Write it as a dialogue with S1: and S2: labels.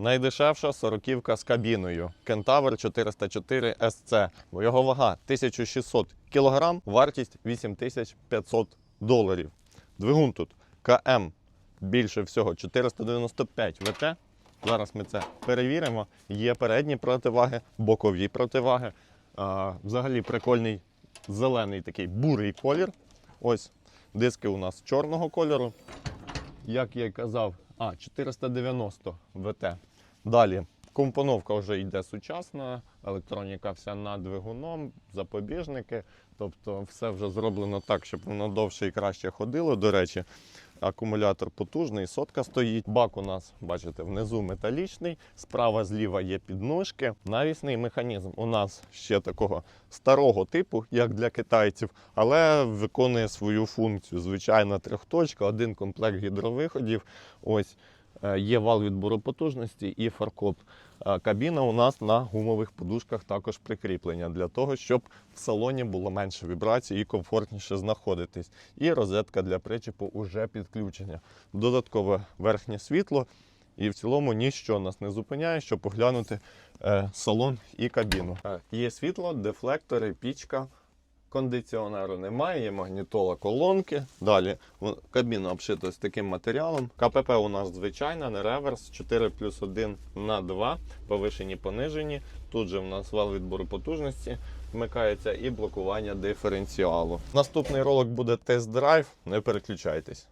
S1: Найдешевша сороківка з кабіною Кентавр 404 SC. Його вага 1600 кг, вартість 8500 доларів. Двигун тут КМ більше всього 495 ВТ. Зараз ми це перевіримо. Є передні противаги, бокові противаги. А, взагалі прикольний зелений такий бурий колір. Ось диски у нас чорного кольору. Як я й казав, а 490 ВТ. Далі компоновка вже йде сучасна, електроніка вся над двигуном, запобіжники. Тобто все вже зроблено так, щоб воно довше і краще ходило. До речі, акумулятор потужний, сотка стоїть. Бак у нас, бачите, внизу металічний, справа зліва є підножки. Навісний механізм у нас ще такого старого типу, як для китайців, але виконує свою функцію. Звичайна трьохточка, один комплект гідровиходів. Ось є вал відбору потужності і фаркоп. Е, Кабіна у нас на гумових подушках також прикріплення для того, щоб в салоні було менше вібрацій і комфортніше знаходитись. І розетка для причепу уже підключення. Додаткове верхнє світло. І в цілому ніщо нас не зупиняє, щоб поглянути е, салон і кабіну. Е, є світло, дефлектори, пічка. Кондиціонеру немає, є магнітола колонки. Далі кабіна обшита з таким матеріалом. КПП у нас звичайна, не реверс, 4 плюс 1 на 2, повишені, понижені. Тут же в нас вал відбору потужності вмикається і блокування диференціалу. Наступний ролик буде тест-драйв, не переключайтесь.